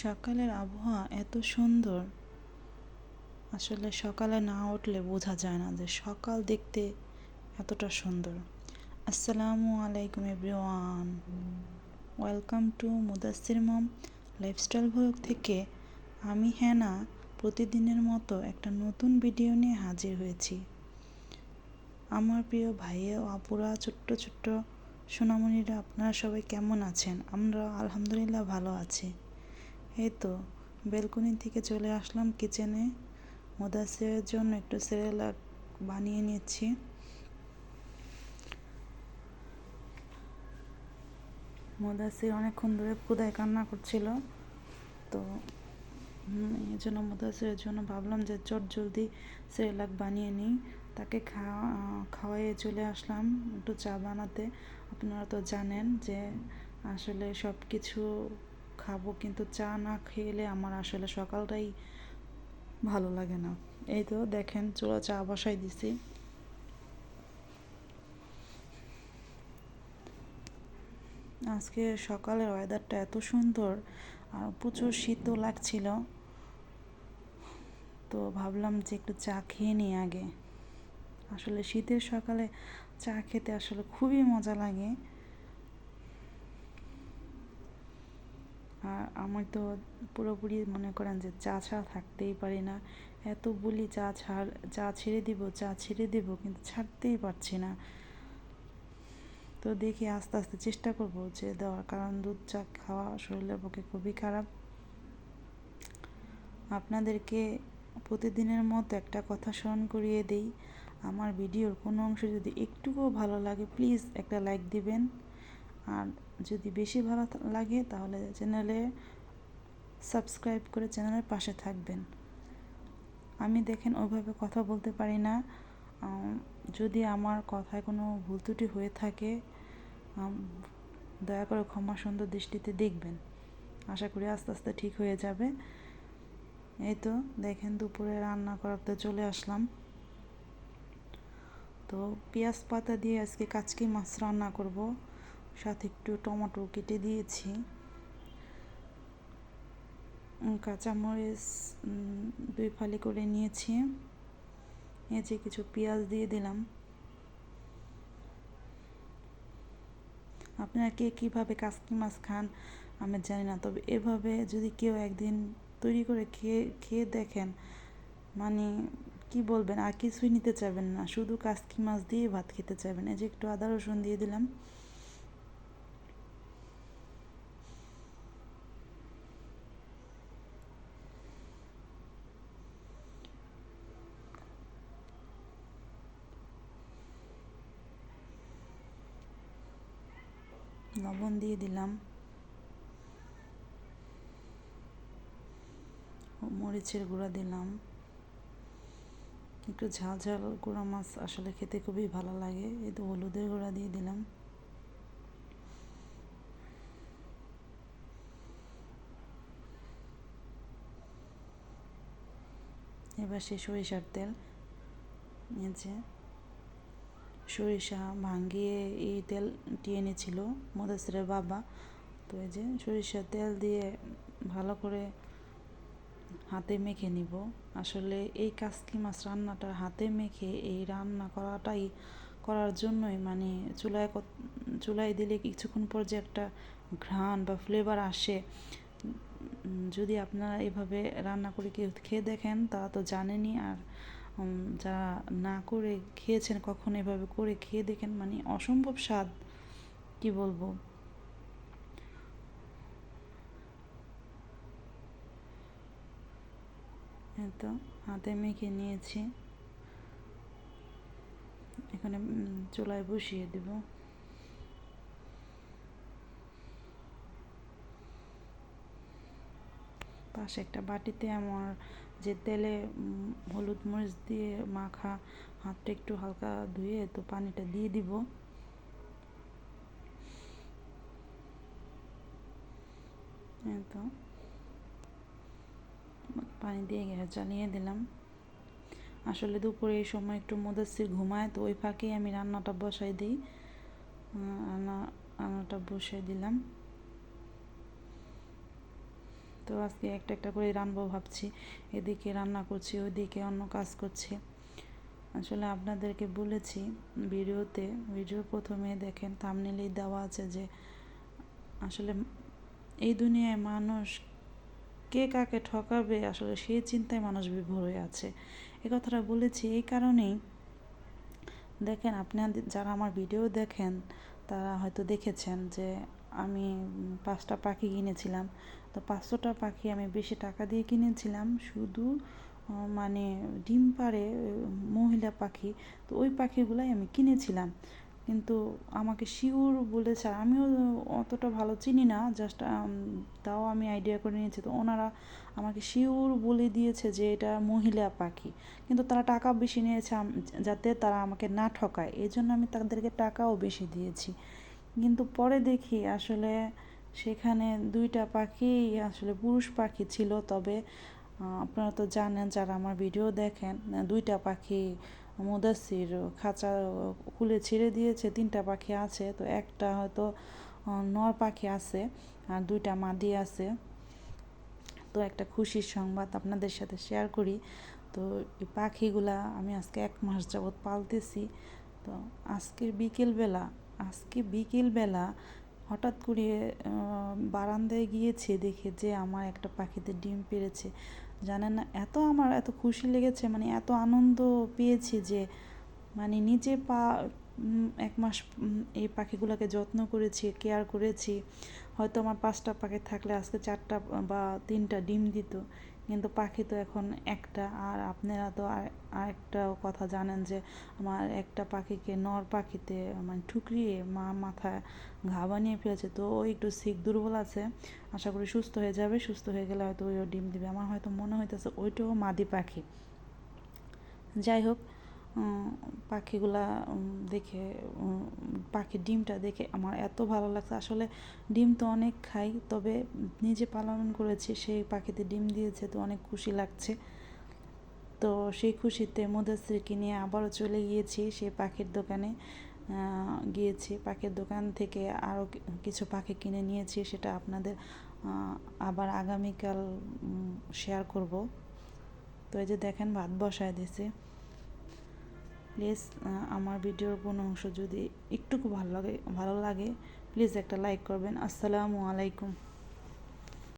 সকালের আবহাওয়া এত সুন্দর। আসলে সকালে না উঠলে বোঝা যায় না যে সকাল দেখতে এতটা সুন্দর। আসসালামু আলাইকুম everyone. Welcome to Mudassir mom lifestyle vlog থেকে আমি হ্যানা প্রতিদিনের মতো একটা নতুন ভিডিও নিয়ে হাজির হয়েছি। আমার প্রিয় ভাইয়ে ও আপুরা, ছোট্ট ছোট্ট সোনামণিরা, আপনারা সবাই কেমন আছেন? আমরা আলহামদুলিল্লাহ ভালো আছি। এই তো, বেলকনি থেকে চলে আসলাম কিচেনে। মোদাসের জন্য একটু সেরেলাক বানিয়ে নিচ্ছি। মোদাসির অনেকক্ষণ ধরে ক্ষুদায় কান্না করছিল। তো এই জন্য মোদাসিরের জন্য ভাবলাম যে চট জলদি সেরেলাক বানিয়ে নিই। তাকে খাওয়া খাওয়াইয়ে চলে আসলাম একটু চা বানাতে। আপনারা তো জানেন যে আসলে সব কিছু খাব, কিন্তু চা না খেলে আমার আসলে সকালটাই ভালো লাগে না। এই তো দেখেন, চুলা চা বসাই দিছি। আজকে সকালের ওয়েদারটা এত সুন্দর, আর প্রচুর শীতও লাগছিল। তো ভাবলাম যে একটু চা খেয়ে নিই আগে। আসলে শীতের সকালে চা খেতে আসলে খুবই মজা লাগে। আর আমি তো পুরোপুরি মনে করেন যে চা ছাড়া থাকতেই পারি না। এত বলি চা ছাড়, চা ছেড়ে দিব, চা ছেড়ে দিব, কিন্তু ছাড়তেই পারছি না। তো দেখি আস্তে আস্তে চেষ্টা করব যে দেওয়ার, কারণ দুধ চা খাওয়া শরীরের পক্ষে খুবই খারাপ। আপনাদেরকে প্রতিদিনের মতো একটা কথা স্মরণ করিয়ে দেই। আমার ভিডিওর কোনো অংশ যদি একটুকুও ভালো লাগে প্লিজ একটা লাইক দিবেন। আর যদি বেশি ভালো লাগে তাহলে চ্যানেলে সাবস্ক্রাইব করে চ্যানেলের পাশে থাকবেন। আমি দেখেন ওইভাবে কথা বলতে পারি না। যদি আমার কথায় কোনো ভুল ত্রুটি হয়ে থাকে দয়া করে ক্ষমা সুন্দর দৃষ্টিতে দেখবেন। আশা করি আস্তে আস্তে ঠিক হয়ে যাবে। এই তো দেখেন দুপুরে রান্না করাতে চলে আসলাম। তো পেঁয়াজ পাতা দিয়ে আজকে কাচকি মাছ রান্না করব। সাথে একটু টমেটো কেটে দিয়েছি। কাঁচামরিচ দুই ফালি করে নিয়েছি। এই কিছু পেঁয়াজ দিয়ে দিলাম। আপনারা কে কীভাবে কাসকি মাছ খান আমি জানি না, তবে এভাবে যদি কেউ একদিন তৈরি করে খেয়ে খেয়ে দেখেন মানে কি বলবেন, আর কিছুই নিতে চাইবেন না, শুধু কাসকি মাছ দিয়ে ভাত খেতে চাইবেন। এই যে একটু আদা রসুন দিয়ে দিলাম। লবণ দিয়ে দিলাম। মরিচের গুঁড়া দিলাম। একটু ঝাল ঝাল গুঁড়া মাছ আসলে খেতে খুবই ভালো লাগে। এই তো হলুদের গুঁড়া দিয়ে দিলাম। এবার সে সরিষার তেল নিয়েছে। সরিষা ভাঙ্গিয়ে এই তেল তেলটি এনেছিল মদাসিরের বাবা। তো এই যে সরিষার তেল দিয়ে ভালো করে হাতে মেখে নিব। আসলে এই কাসকি মাছ রান্নাটা হাতে মেখে এই রান্না করাটাই করার জন্যই মানে চুলায় চুলায় দিলে কিছুক্ষণ পর যে একটা ঘ্রাণ বা ফ্লেভার আসে যদি আপনারা এভাবে রান্না করে কেউ খেয়ে দেখেন, তারা তো জানেনই। আর যারা না করে খেয়েছেন, কখনো এভাবে করে খেয়ে দেখেন মানে অসম্ভব স্বাদ, কি বলব? তো, হাতে মেখে নিয়েছি। এখানে চুলায় বসিয়ে দেব। পাশে একটা বাটিতে আমার যে তেলে হলুদ মরিচ দিয়ে মাখা হাতটা একটু হালকা ধুয়ে তো পানিটা দিয়ে দিব। তো। পানি দিয়ে গ্যাস জ্বালিয়ে দিলাম। আসলে দুপুরে এই সময় একটু মদাসির ঘুমায়, তো ওই ফাঁকেই আমি রান্নাটা বসাই দিই। রান্না, রান্নাটা বসিয়ে দিলাম। তো আজকে একটা একটা করে রান্নাবো ভাবছি। এদিকে রান্না করছি, ওইদিকে অন্য কাজ করছি। আসলে আপনাদেরকে বলেছি, ভিডিওতে, ভিডিও প্রথমে দেখেন থামনেলেই দেওয়া আছে যে, আসলে এই দুনিয়ায় মানুষ কে কাকে ঠকাবে, আসলে সেই চিন্তায় মানুষ বিভোর হয়ে আছে। এ কথাটা বলেছি এই কারণেই। দেখেন আপনাদের যারা আমার ভিডিও দেখেন, তারা হয়তো দেখেছেন যে, আমি পাঁচটা পাখি কিনেছিলাম। তো পাঁচশোটা পাখি আমি বেশি টাকা দিয়ে কিনেছিলাম। শুধু মানে ডিম পাড়ে মহিলা পাখি, তো ওই পাখিগুলাই আমি কিনেছিলাম। কিন্তু আমাকে শিওর বলেছে, আমিও অতটা ভালো চিনি না জাস্ট তাও আমি আইডিয়া করে নিয়েছি। তো ওনারা আমাকে শিওর বলে দিয়েছে যে এটা মহিলা পাখি। কিন্তু তারা টাকা বেশি নিয়েছে যাতে তারা আমাকে না ঠকায়। এই জন্য আমি তাদেরকে টাকাও বেশি দিয়েছি। কিন্তু পরে দেখি আসলে সেখানে দুইটা পাখি, আসলে পুরুষ পাখি ছিল, তবে আপনারা তো জানেন যারা আমার ভিডিও দেখেন দুইটা পাখি মুদাসির খাঁচা খুলে ছেড়ে দিয়েছে, তিনটা পাখি আছে, তো একটা হয়তো নর পাখি আছে আর দুইটা মাদি আছে। তো একটা খুশির সংবাদ আপনাদের সাথে শেয়ার করি। তো এই পাখিগুলা আমি আজকে এক মাস যাবৎ পালতেছি। তো আজকের বিকেলবেলা, আজকে বিকেলবেলা হঠাৎ করে বারান্দায় গিয়েছে দেখে যে আমার একটা পাখিতে ডিম পেরেছে। জানেন না, এত আমার এত খুশি লেগেছে মানে এত আনন্দ পেয়েছি যে মানে নিজে পা এক মাস এই পাখিগুলোকে যত্ন করেছি কেয়ার করেছি। হয়তো আমার পাঁচটা পাখি থাকলে আজকে চারটা বা তিনটা ডিম দিত। কিন্তু পাখি তো এখন একটা। আর আপনারা তো আর একটা কথা জানেন যে আমার একটা পাখিকে নর পাখিতে মানে ঠুকরিয়ে মা মাথায় ঘা বানিয়ে ফেলেছে। তো ও একটু শিখ দুর্বল আছে। আশা করি সুস্থ হয়ে যাবে। সুস্থ হয়ে গেলে হয়তো ওইও ডিম দিবে। আমার হয়তো মনে হইতেছে ওইটাও মাদি পাখি। যাই হোক পাখিগুলা দেখে পাখির ডিমটা দেখে আমার এত ভালো লাগছে। আসলে ডিম তো অনেক খাই, তবে নিজে পালন করেছি, সেই পাখিতে ডিম দিয়েছে তো অনেক খুশি লাগছে। তো সেই খুশিতে মুদাসিরকে নিয়ে আবারও চলে গিয়েছি, সেই পাখির দোকানে গিয়েছি। পাখির দোকান থেকে আরও কিছু পাখি কিনে নিয়েছি, সেটা আপনাদের আবার আগামীকাল শেয়ার করব। তো এই যে দেখেন, ভাত বসায় দিয়েছে প্লিজ আমার ভিডিওর কোনো অংশ যদি একটুকু ভালো লাগে ভালো লাগে, প্লিজ একটা লাইক করবেন। আসসালামু আলাইকুম।